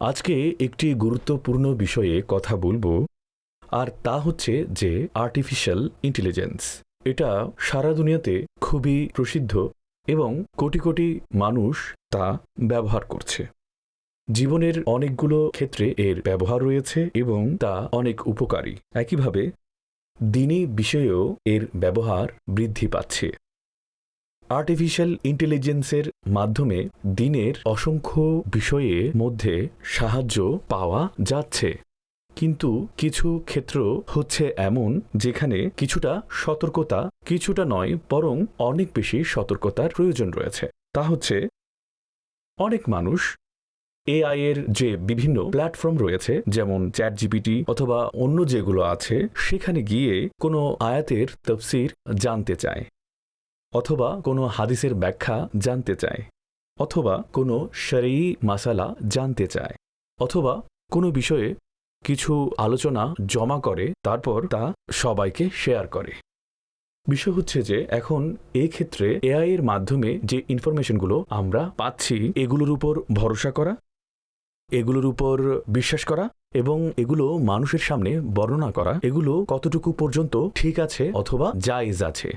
আজকে একটি গুরুত্বপূর্ণ বিষয়ে কথা বলব, আর তা হচ্ছে যে আর্টিফিশিয়াল ইন্টেলিজেন্স এটা সারা দুনিয়াতে খুবই প্রসিদ্ধ এবং কোটি কোটি মানুষ তা ব্যবহার করছে। জীবনের অনেকগুলো ক্ষেত্রে এর ব্যবহার রয়েছে এবং তা অনেক উপকারী। একইভাবে, দিনী বিষয়েও এর ব্যবহার বৃদ্ধি পাচ্ছে। আর্টিফিশিয়াল ইন্টেলিজেন্সের মাধ্যমে দিনের অসংখ্য বিষয়ে মধ্যে সাহায্য পাওয়া যাচ্ছে। কিন্তু কিছু ক্ষেত্র হচ্ছে এমন যেখানে কিছুটা সতর্কতা, কিছুটা নয়, বরং অনেক বেশি সতর্কতার প্রয়োজন রয়েছে। তা হচ্ছে, অনেক মানুষ এআই এর যে বিভিন্ন প্ল্যাটফর্ম রয়েছে, যেমন চ্যাট জিপিটি অথবা অন্য যেগুলো আছে, সেখানে গিয়ে কোনো আয়াতের তফসির জানতে চায়। অথবা কোনো হাদিসের ব্যাখ্যা জানতে চায়, অথবা কোনো শরী মাসালা জানতে চায়, অথবা কোনো বিষয়ে কিছু আলোচনা জমা করে, তারপর তা সবাইকে শেয়ার করে। বিষয় হচ্ছে যে, এখন এই ক্ষেত্রে এআই এর মাধ্যমে যে ইনফরমেশনগুলো আমরা পাচ্ছি, এগুলোর উপর ভরসা করা, এগুলোর উপর বিশ্বাস করা এবং এগুলো মানুষের সামনে বর্ণনা করা, এগুলো কতটুকু পর্যন্ত ঠিক আছে অথবা জায়েজ আছে।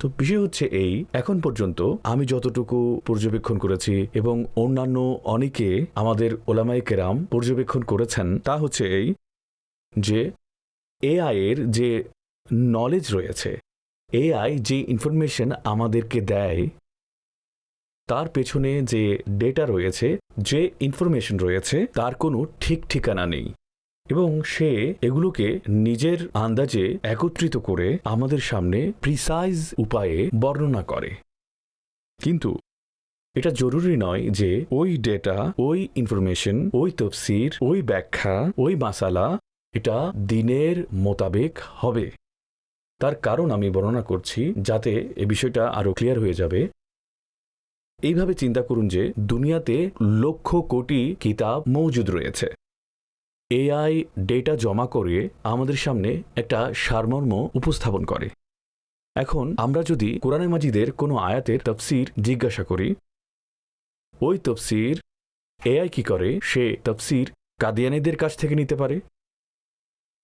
তো বিষয় হচ্ছে এই, এখন পর্যন্ত আমি যতটুকু পর্যবেক্ষণ করেছি এবং অন্যান্য অনেকে আমাদের ওলামাই কেরাম পর্যবেক্ষণ করেছেন, তা হচ্ছে এই যে এআই এর যে নলেজ রয়েছে, এআই যে ইনফরমেশন আমাদেরকে দেয়, তার পেছনে যে ডেটা রয়েছে, যে ইনফরমেশন রয়েছে, তার কোনো ঠিক ঠিকানা নেই। এবং সে এগুলোকে নিজের আন্দাজে একত্রিত করে আমাদের সামনে প্রিসাইজ উপায়ে বর্ণনা করে। কিন্তু এটা জরুরি নয় যে ওই ডেটা, ওই ইনফরমেশন ওই তফসির, ওই ব্যাখ্যা, ওই মাসালা এটা দিনের মোতাবেক হবে। তার কারণ আমি বর্ণনা করছি যাতে এ বিষয়টা আরও ক্লিয়ার হয়ে যাবে। এইভাবে চিন্তা করুন যে দুনিয়াতে লক্ষ কোটি কিতাব মৌজুদ রয়েছে। এআই ডেটা জমা করে আমাদের সামনে একটা সারমর্ম উপস্থাপন করে। এখন আমরা যদি কোরআনে মাজিদের কোনো আয়াতের তফসির জিজ্ঞাসা করি, ওই তফসির এআই কি করে? সে তফসির কাদিয়ানিদের কাছ থেকে নিতে পারে?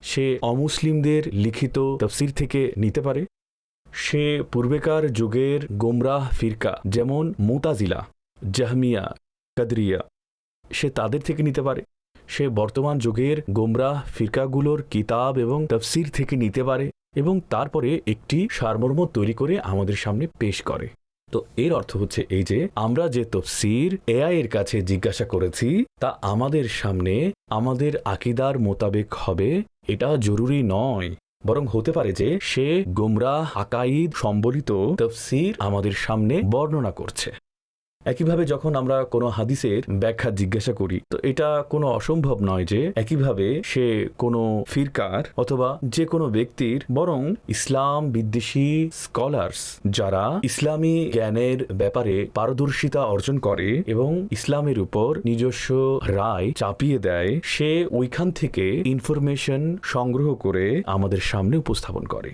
সে অমুসলিমদের লিখিত তফসির থেকে নিতে পারে? সে পূর্বেকার যুগের গোমরাহ ফিরকা, যেমন মুতাজিলা, জাহমিয়া, কাদরিয়া, সে তাদের থেকে নিতে পারে? সে বর্তমান যুগের গোমরাহ ফিরকাগুলোর কিতাব এবং তফসির থেকে নিতে পারে এবং তারপরে একটি সারমর্ম তৈরি করে আমাদের সামনে পেশ করে। তো এর অর্থ হচ্ছে এই যে, আমরা যে তফসির এআই এর কাছে জিজ্ঞাসা করেছি, তা আমাদের সামনে আমাদের আকিদার মোতাবেক হবে, এটা জরুরি নয়। বরং হতে পারে যে, সে গুমরাহ আকাইদ সম্বলিত তফসির আমাদের সামনে বর্ণনা করছে। একইভাবে যখন আমরা কোনো হাদিসের ব্যাখ্যা জিজ্ঞাসা করি, তো এটা কোনো অসম্ভব নয় যে একইভাবে সে কোনো ফিরকার অথবা যে কোনো ব্যক্তির, বরং ইসলাম বিদ্বেষী স্কলার্স যারা ইসলামী জ্ঞানের ব্যাপারে পারদর্শিতা অর্জন করে এবং ইসলামের উপর নিজস্ব রায় চাপিয়ে দেয়, সে ওইখান থেকে ইনফরমেশন সংগ্রহ করে আমাদের সামনে উপস্থাপন করে।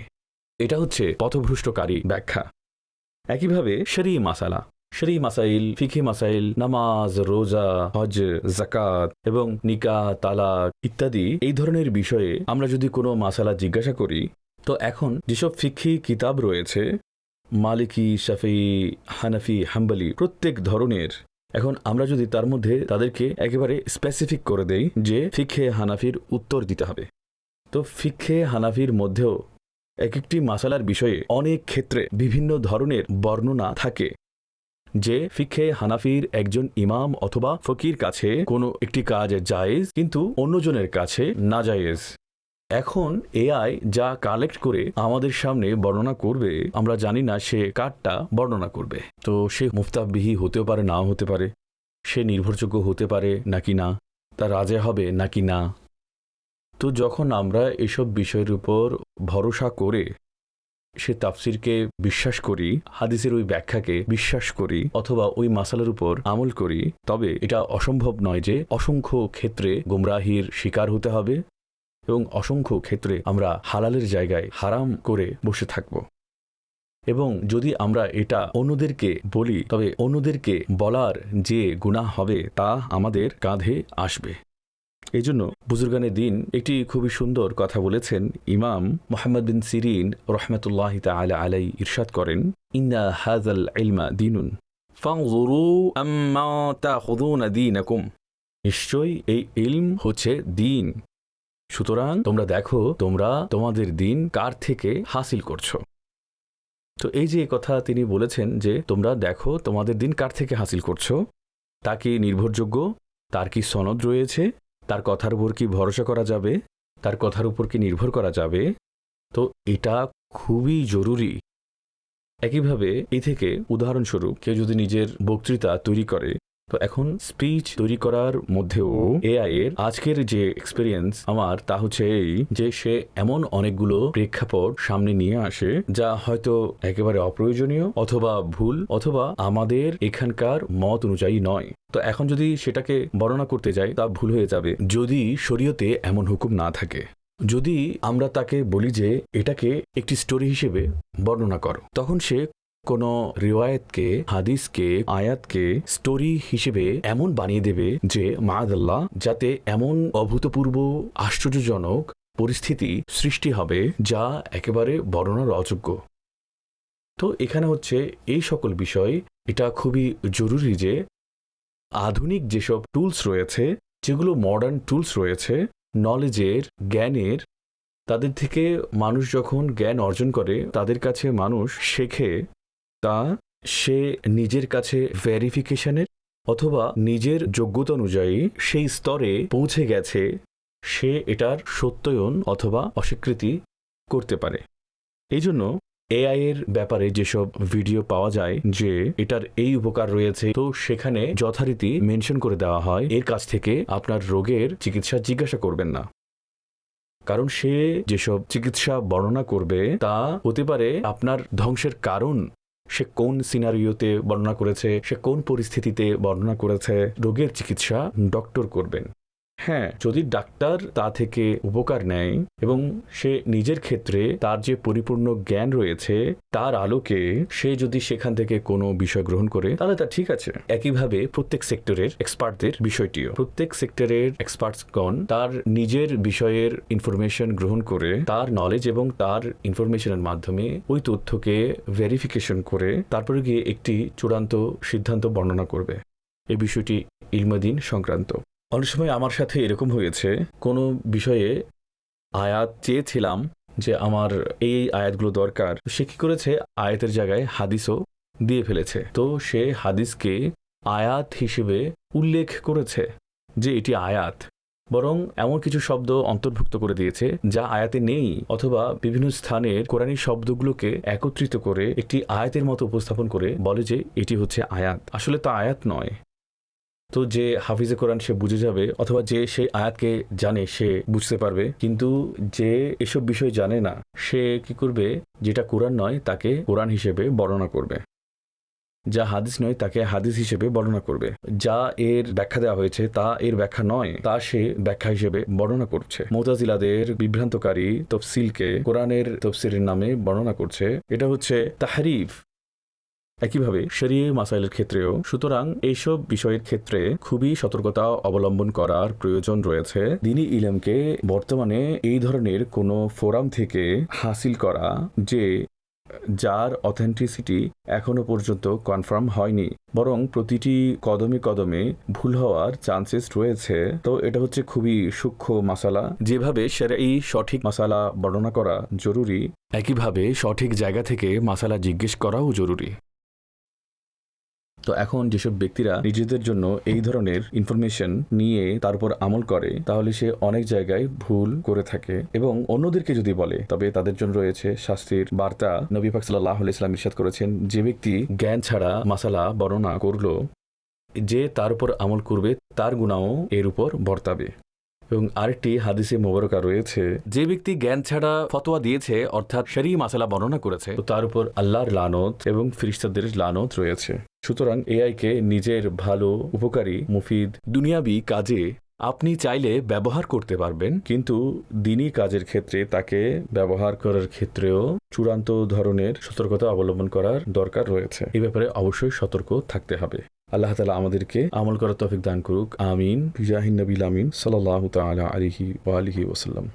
এটা হচ্ছে পথভ্রষ্টকারী ব্যাখ্যা। একইভাবে শরী মাসালা। শরী মাসাইল ফিখি মাসাইল নামাজ রোজা হজ জাকাত এবং নিকা তালাক ইত্যাদি এই ধরনের বিষয়ে আমরা যদি কোনো মাসালা জিজ্ঞাসা করি, তো এখন যেসব ফিক্ষি কিতাব রয়েছে, মালিকি, শাফি, হানাফি, হাম্বালি প্রত্যেক ধরনের, এখন আমরা যদি তার মধ্যে তাদেরকে একেবারে স্পেসিফিক করে দেই যে ফিক্ষে হানাফির উত্তর দিতে হবে। তো ফিক্ষে হানাফির মধ্যেও এক একটি মাসালার বিষয়ে অনেক ক্ষেত্রে বিভিন্ন ধরনের বর্ণনা থাকে। যে ফিক্ষে হানাফির একজন ইমাম অথবা ফকির কাছে কোনো একটি কাজ জায়েজ, কিন্তু অন্যজনের কাছে না জায়েজ। এখন এআই যা কালেক্ট করে আমাদের সামনে বর্ণনা করবে, আমরা জানি না সে কার্ডটা বর্ণনা করবে। তো সে মুফতাবিহি হতেও পারে, নাও হতে পারে? সে নির্ভরযোগ্য হতে পারে নাকি না? তা রাজে হবে নাকি না? তো যখন আমরা এসব বিষয়ের উপর ভরসা করে সে তাফসিরকে বিশ্বাস করি, হাদিসের ওই ব্যাখ্যাকে বিশ্বাস করি অথবা ওই মাসালার উপর আমল করি, তবে এটা অসম্ভব নয় যে অসংখ্য ক্ষেত্রে গুমরাহির শিকার হতে হবে এবং অসংখ্য ক্ষেত্রে আমরা হালালের জায়গায় হারাম করে বসে থাকব। এবং যদি আমরা এটা অন্যদেরকে বলি, তবে অন্যদেরকে বলার যে গুনাহ হবে তা আমাদের কাঁধে আসবে। এই জন্য বুজুর্গানে দিন একটি খুবই সুন্দর কথা বলেছেন ইমাম মোহাম্মদ বিন সিরিন রহমতুল্লাহ তালা আলাই ইরশাদ করেন, ইন্না হাজাল ইলমা দিনুন দীনাকুম। নিশ্চয়ই এই ইলম হচ্ছে দিন। সুতরাং তোমরা দেখো, তোমরা তোমাদের দিন কার থেকে হাসিল করছ। তো এই যে কথা তিনি বলেছেন যে, তোমরা দেখো, তোমাদের দিন কার থেকে হাসিল করছ? তা কি নির্ভরযোগ্য? তার কি সনদ রয়েছে? তার কথার উপর কি ভরসা করা যাবে? তার কথার উপর কি নির্ভর করা যাবে? তো এটা খুবই জরুরি। একইভাবে এ থেকে উদাহরণস্বরূপ কেউ যদি নিজের বক্তৃতা তৈরি করে তো এখন স্পিচ তৈরি করার মধ্যেও এআই এর আজকের যে এক্সপিরিয়েন্স আমার তা হচ্ছে এই যে সে এমন অনেকগুলো প্রেক্ষাপট সামনে নিয়ে আসে যা হয়তো একেবারে অপ্রয়োজনীয় অথবা ভুল অথবা আমাদের এখানকার মত অনুযায়ী নয়। তো এখন যদি সেটাকে বর্ণনা করতে যাই, তা ভুল হয়ে যাবে। যদি শরীয়তে এমন হুকুম না থাকে, যদি আমরা তাকে বলি যে এটাকে একটি স্টোরি হিসেবে বর্ণনা করো, তখন সে কোনো রিওয়ায়তকে, হাদিসকে, আয়াতকে স্টোরি হিসেবে এমন বানিয়ে দেবে যে মাদাল্লাহ যাতে এমন অভূতপূর্ব, আশ্চর্যজনক পরিস্থিতি সৃষ্টি হবে যা একেবারে বর্ণনার অযোগ্য। তো এখানে হচ্ছে এই সকল বিষয়, এটা খুবই জরুরি যে, আধুনিক যেসব টুলস রয়েছে, যেগুলো মডার্ন টুলস রয়েছে নলেজের জ্ঞানের, তাদের থেকে মানুষ যখন জ্ঞান অর্জন করে, তাদের কাছে মানুষ শেখে তা সে নিজের কাছে ভেরিফিকেশনের অথবা নিজের যোগ্যতা অনুযায়ী সেই স্তরে পৌঁছে গেছে, সে এটার সত্যায়ন অথবা অস্বীকৃতি করতে পারে। এই জন্য এআই এর ব্যাপারে যেসব ভিডিও পাওয়া যায় যে এটার এই উপকার রয়েছে, তো সেখানে যথারীতি মেনশন করে দেওয়া হয়, এর কাছ থেকে আপনার রোগের চিকিৎসা জিজ্ঞাসা করবেন না। কারণ সে যেসব চিকিৎসা বর্ণনা করবে তা হতে পারে আপনার ধ্বংসের কারণ সে কোন সিনারিওতে বর্ণনা করেছে সে কোন পরিস্থিতিতে বর্ণনা করেছে রোগের চিকিৎসা ডক্টর করবেন। হ্যাঁ। যদি ডাক্তার তা থেকে উপকার নেয় এবং সে নিজের ক্ষেত্রে তার যে পরিপূর্ণ জ্ঞান রয়েছে, তার আলোকে সে যদি সেখান থেকে কোনো বিষয় গ্রহণ করে, তাহলে তা ঠিক আছে। একইভাবে প্রত্যেক সেক্টরের এক্সপার্টদের বিষয়টিও। প্রত্যেক সেক্টরের এক্সপার্টসগণ তার নিজের বিষয়ের ইনফরমেশন গ্রহণ করে, তার নলেজ এবং তার ইনফরমেশনের মাধ্যমে ওই তথ্যকে ভেরিফিকেশন করে, তারপরে গিয়ে একটি চূড়ান্ত সিদ্ধান্ত বর্ণনা করবে। এ বিষয়টি ইলমাদিন সংক্রান্ত। অনেক সময় আমার সাথে এরকম হয়েছে, কোনো বিষয়ে আয়াত চেয়েছিলাম যে আমার এই আয়াতগুলো দরকার। সে কি করেছে? আয়াতের জায়গায় হাদিসও দিয়ে ফেলেছে। তো সে হাদিসকে আয়াত হিসেবে উল্লেখ করেছে যে এটি আয়াত। বরং এমন কিছু শব্দ অন্তর্ভুক্ত করে দিয়েছে যা আয়াতে নেই, অথবা বিভিন্ন স্থানের কোরআনী শব্দগুলোকে একত্রিত করে একটি আয়াতের মতো উপস্থাপন করে বলে যে এটি হচ্ছে আয়াত। আসলে তা আয়াত নয়। তো যে হাফিজে কোরআন সে বুঝে যাবে অথবা যে সেই আয়াতকে জানে সে বুঝতে পারবে, কিন্তু যে এসব বিষয় জানে না, সে কি করবে? যেটা কোরআন নয়, তাকে কোরআন হিসেবে বর্ণনা করবে। যা হাদিস নয়, তাকে হাদিস হিসেবে বর্ণনা করবে। যা এর ব্যাখ্যা দেওয়া হয়েছে, তা এর ব্যাখ্যা নয়, তা সে ব্যাখ্যা হিসেবে বর্ণনা করছে। মোতাজিলাদের বিভ্রান্তকারী তফসিলকে কোরআনের তফসিলের নামে বর্ণনা করছে। এটা হচ্ছে তাহরিফ। একইভাবে শরীয় মাসাইলের ক্ষেত্রেও, সুতরাং এইসব বিষয়ের ক্ষেত্রে খুবই সতর্কতা অবলম্বন করার প্রয়োজন রয়েছে। দিনী ইলমকে বর্তমানে এই ধরনের কোনো ফোরাম থেকে হাসিল করা যে, যার অথেন্টিসিটি এখনও পর্যন্ত কনফার্ম হয়নি, বরং প্রতিটি কদমে কদমে ভুল হওয়ার চান্সেস রয়েছে, তো এটা হচ্ছে খুবই সূক্ষ্ম মশালা যেভাবে সেরা এই সঠিক মাসালা বর্ণনা করা জরুরি, একইভাবে সঠিক জায়গা থেকে মাসালা জিজ্ঞেস করাও জরুরি। তো এখন যেসব ব্যক্তিরা নিজেদের জন্য এই ধরনের ইনফরমেশন নিয়ে তার উপর আমল করে, তাহলে সে অনেক জায়গায় ভুল করে থাকে। এবং অন্যদেরকে যদি বলে, তবে তাদের জন্য রয়েছে শাস্তির বার্তা। নবী পাক সাল্লাহ ইসলাম ইরশাদ করেছেন, যে ব্যক্তি জ্ঞান ছাড়া মাসালা বর্ণনা করল, যে তার উপর আমল করবে, তার গুণাও এর উপর বর্তাবে। এবং আরেকটি হাদিসে মোবারকা রয়েছে যে ব্যক্তি জ্ঞান ছাড়া ফতোয়া দিয়েছে অর্থাৎ শরী মাসালা বর্ণনা করেছে তো তার উপর আল্লাহর লানত এবং ফিরিস্তাদের লানত রয়েছে। সুতরাং এআইকে নিজের ভালো উপকারী মুফিদ দুনিয়াবি কাজে আপনি চাইলে ব্যবহার করতে পারবেন কিন্তু দিনই কাজের ক্ষেত্রে তাকে ব্যবহার করার ক্ষেত্রেও চূড়ান্ত ধরনের সতর্কতা অবলম্বন করার দরকার রয়েছে। এই ব্যাপারে অবশ্যই সতর্ক থাকতে হবে। আল্লাহ তালা আমাদেরকে আমল করার তফিক দান করুক। আমিন। ফিজাহিন নবিল আমিন সাল্লাহ তালা আলহি ওয়ালিহি ওসাল্লাম